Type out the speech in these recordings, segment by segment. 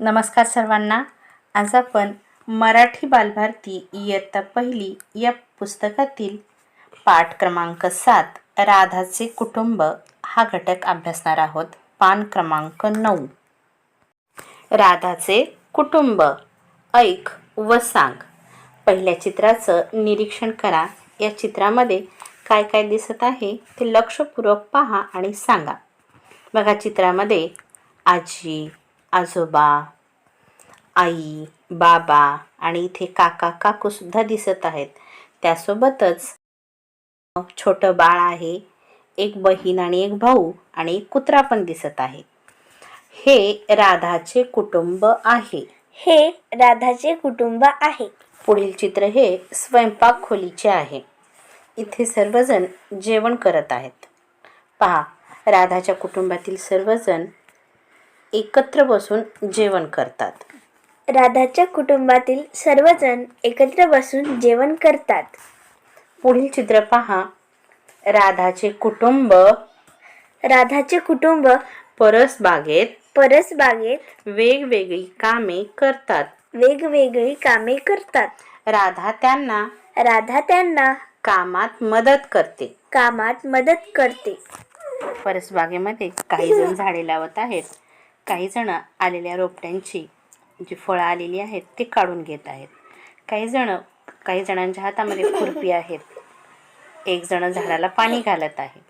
नमस्कार सर्वांना. आज आपण मराठी बालभारती इयत्ता पहिली या पुस्तकातील पाठ क्रमांक सात राधाचे कुटुंब हा घटक अभ्यासणार आहोत. पान क्रमांक नऊ. राधाचे कुटुंब. ऐक व सांग. पहिल्या चित्राचं निरीक्षण करा. या चित्रामध्ये काय काय दिसत आहे ते लक्षपूर्वक पहा आणि सांगा. बघा चित्रामध्ये आजी आजोबा आई बाबा आणि इथे काका काकूसुद्धा दिसत आहेत. त्यासोबतच छोटं बाळ आहे एक बहीण आणि एक भाऊ आणि एक कुत्रा पण दिसत आहे. हे राधाचे कुटुंब आहे. हे राधाचे कुटुंब आहे. पुढील चित्र हे स्वयंपाक खोलीचे आहे. इथे सर्वजण जेवण करत आहेत. पहा राधाच्या कुटुंबातील सर्वजण एकत्र बसून जेवण करतात. राधाच्या कुटुंबातील सर्वजण एकत्र बसून जेवण करतात. पुढील चित्र पहा. राधाचे कुटुंब. राधाचे कुटुंब परसबागेत परसबागेत वेगवेगळी कामे करतात. वेगवेगळी कामे करतात. राधा त्यांना राधा त्यांना कामात मदत करते. कामात मदत करते. परसबागेमध्ये काही जण झाडे लावत आहेत. काही जण आलेल्या रोपट्यांची जी फळं आलेली आहेत ते काढून घेत आहेत. काही जण काही जणांच्या हातामध्ये खुरपी आहेत. एक जण झाडाला पाणी घालत आहे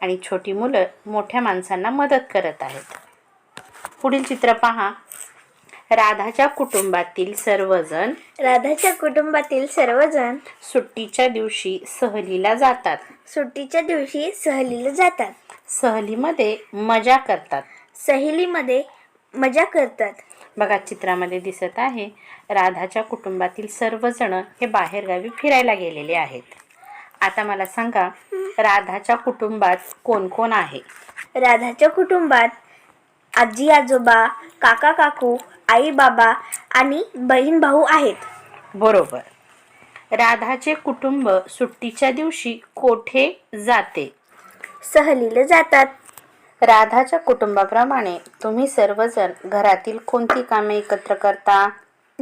आणि छोटी मुलं मोठ्या माणसांना मदत करत आहेत. पुढील चित्र पहा. राधाच्या कुटुंबातील सर्वजण राधाच्या कुटुंबातील सर्वजण सुट्टीच्या दिवशी सहलीला जातात. सुट्टीच्या दिवशी सहलीला जातात. सहलीमध्ये मजा करतात. सहेलीमध्ये मजा करतात. बघा चित्रामध्ये दिसत आहे राधाच्या कुटुंबातील सर्वजण हे बाहेरगावी फिरायला गेलेले आहेत. आता मला सांगा राधाच्या कुटुंबात कोण कोण आहे? राधाच्या कुटुंबात आजी आजोबा काका काकू आई बाबा आणि बहीण भाऊ आहेत. बरोबर. राधाचे कुटुंब सुट्टीच्या दिवशी कोठे जाते? सहलीला जातात. राधाच्या कुटुंबाप्रमाणे तुम्ही सर्वजण घरातील कोणती कामे एकत्र करता?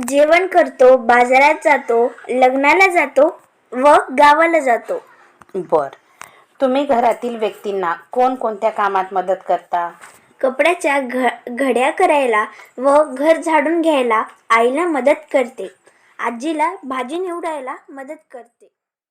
जेवण करतो बाजारात जातो लग्नाला जातो व गावाला जातो. बर. तुम्ही घरातील व्यक्तींना कोणकोणत्या कामात मदत करता? कपड्याच्या घ घड्या करायला व घर झाडून घ्यायला आईला मदत करते. आजीला भाजी निवडायला मदत करते.